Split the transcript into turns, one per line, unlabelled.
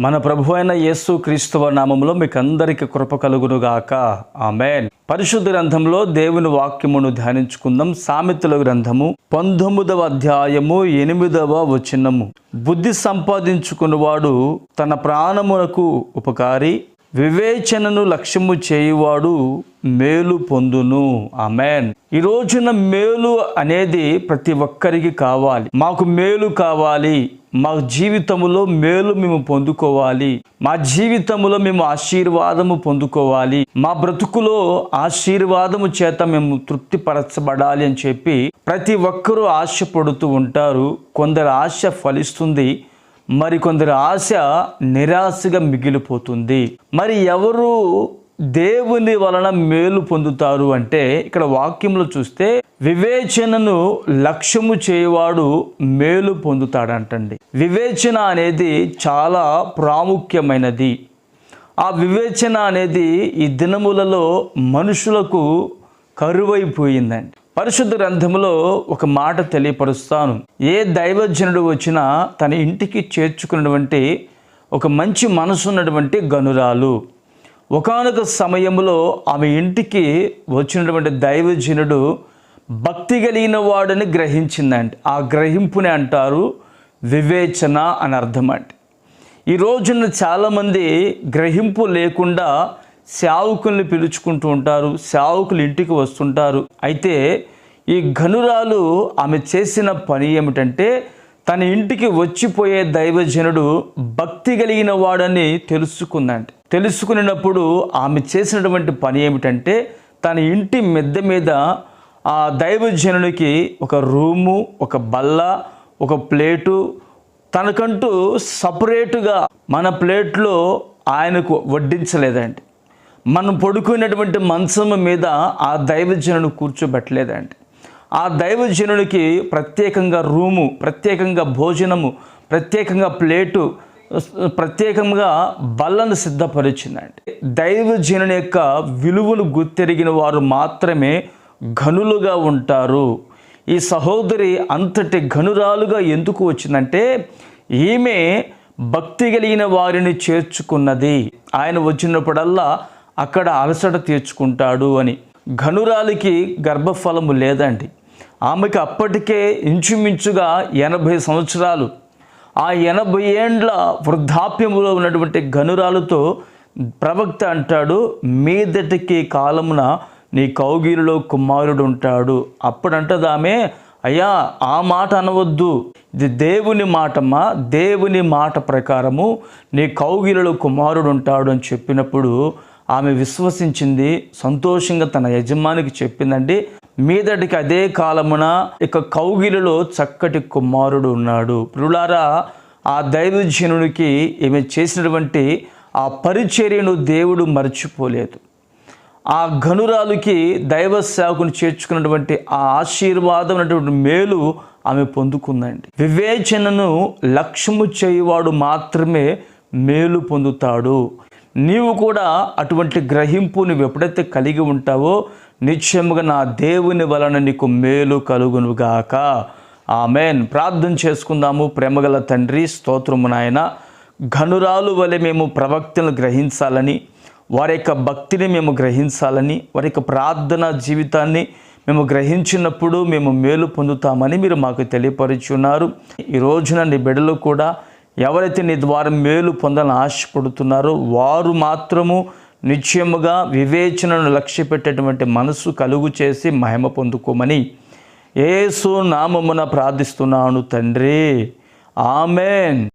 మన ప్రభు అయిన యేసు క్రీస్తువ నామంలో మీకు అందరికీ కృప కలుగునుగాక. ఆమెన్. పరిశుద్ధ గ్రంథంలో దేవుని వాక్యమును ధ్యానించుకుందాం. సామెతల గ్రంథము పంతొమ్మిదవ అధ్యాయము ఎనిమిదవ వచనము. బుద్ధి సంపాదించుకున్నవాడు తన ప్రాణమునకు ఉపకారి వివేచనను లక్ష్యము చేయువాడు మేలు పొందును. అమెన్ ఈ రోజున మేలు అనేది ప్రతి ఒక్కరికి కావాలి. మాకు మేలు కావాలి. మా జీవితములో మేలు మేము పొందుకోవాలి. మా జీవితంలో మేము ఆశీర్వాదము పొందుకోవాలి. మా బ్రతుకులో ఆశీర్వాదము చేత మేము తృప్తిపరచబడాలి అని చెప్పి ప్రతి ఒక్కరూ ఆశపడుతూ ఉంటారు. కొందరు ఆశ ఫలిస్తుంది. మరికొందరి ఆశ నిరాశగా మిగిలిపోతుంది. మరి ఎవరు దేవుని వలన మేలు పొందుతారు అంటే ఇక్కడ వాక్యంలో చూస్తే వివేచనను లక్ష్యము చేయవాడు మేలు పొందుతాడంటండి. వివేచన అనేది చాలా ప్రాముఖ్యమైనది. ఆ వివేచన అనేది ఈ దినములలో మనుషులకు కరువైపోయిందండి. పరిశుద్ధ గ్రంథంలో ఒక మాట తెలియపరుస్తాను. ఏ దైవజనుడు వచ్చినా తన ఇంటికి చేర్చుకున్నటువంటి ఒక మంచి మనసు ఉన్నటువంటి గనురాలు. ఒకానొక సమయంలో ఆమె ఇంటికి వచ్చినటువంటి దైవజనుడు భక్తి కలిగిన వాడని గ్రహించిందండి ఆ గ్రహింపుని అంటారు వివేచన అని అర్థం అండి ఈ రోజున చాలామంది గ్రహింపు లేకుండా సేవకుల్ని పిలుచుకుంటూ ఉంటారు సేవకులు ఇంటికి వస్తుంటారు. అయితే ఈ ఘనురాలు ఆమె చేసిన పని ఏమిటంటే తన ఇంటికి వచ్చిపోయే దైవజనుడు భక్తి కలిగిన వాడని తెలుసుకుందంట. తెలుసుకున్నప్పుడు ఆమె చేసినటువంటి పని ఏమిటంటే తన ఇంటి మెద్ద మీద ఆ దైవజనునికి ఒక రూము ఒక బల్ల ఒక ప్లేటు తనకంటూ సపరేటుగా మన ప్లేట్లో ఆయనకు వడ్డించలేదండి మనం పడుకున్నటువంటి మంచం మీద ఆ దైవజనుడు కూర్చోబెట్టలేదండి. ఆ దైవజనుడికి ప్రత్యేకంగా రూము ప్రత్యేకంగా భోజనము ప్రత్యేకంగా ప్లేటు ప్రత్యేకంగా బల్లను సిద్ధపరిచిందండి. దైవజనుని యొక్క విలువను గుర్తెరిగిన వారు మాత్రమే ఘనులుగా ఉంటారు. ఈ సహోదరి అంతటి ఘనురాలుగా ఎందుకు వచ్చిందంటే ఈమె భక్తి కలిగిన వారిని చేర్చుకున్నది. ఆయన వచ్చినప్పుడల్లా అక్కడ అలసట తీర్చుకుంటాడు అని. ఘనురాలికి గర్భఫలము లేదండి. ఆమెకి అప్పటికే ఇంచుమించుగా ఎనభై సంవత్సరాలు. ఆ ఎనభై ఏండ్ల వృద్ధాప్యములో ఉన్నటువంటి గనురాలతో ప్రవక్త అంటాడు మీదటికి కాలమున నీ కౌగిలిలో కుమారుడు ఉంటాడు అప్పుడంటది ఆమె అయ్యా ఆ మాట అనవద్దు. ఇది దేవుని మాటమ్మా దేవుని మాట ప్రకారము నీ కౌగిలిలో కుమారుడు ఉంటాడు అని చెప్పినప్పుడు ఆమె విశ్వసించింది సంతోషంగా తన యజమానికి చెప్పిందండి మీదటికి అదే కాలమున ఇక కౌగిలిలో చక్కటి కుమారుడు ఉన్నాడు. ప్రులారా ఆ దైవజనుడికి ఈమె చేసినటువంటి ఆ పరిచర్యను దేవుడు మర్చిపోలేదు. ఆ ఘనురాలుకి దైవ సేవకుని చేర్చుకున్నటువంటి ఆ ఆశీర్వాదం అనేటువంటి మేలు ఆమె పొందుకుందండి. వివేచనను లక్ష్యము చేయువాడు మాత్రమే మేలు పొందుతాడు. నీవు కూడా అటువంటి గ్రహింపు నువ్వు ఎప్పుడైతే కలిగి ఉంటావో నిశ్చయముగా నా దేవుని వలన నీకు మేలు కలుగునుగాక. ఆమెన్. ప్రార్థన చేసుకుందాము. ప్రేమగల తండ్రి స్తోత్రము నాయన. ఘనురాలు వలె మేము ప్రవక్తను గ్రహించాలని వారి యొక్క భక్తిని మేము గ్రహించాలని వారి యొక్క ప్రార్థన జీవితాన్ని మేము గ్రహించినప్పుడు మేము మేలు పొందుతామని మీరు మాకు తెలియపరుచున్నారు ఈ రోజున నీ బిడ్డలు కూడా ఎవరైతే నీ ద్వారా మేలు పొందాలని ఆశపడుతున్నారో వారు మాత్రము నిశ్చయముగా వివేచనను లక్ష్యపెట్టేటువంటి మనస్సు మనసు కలుగు చేసి మహిమ పొందుకోమని ఏసు నామమున ప్రార్థిస్తున్నాను తండ్రి. ఆమెన్.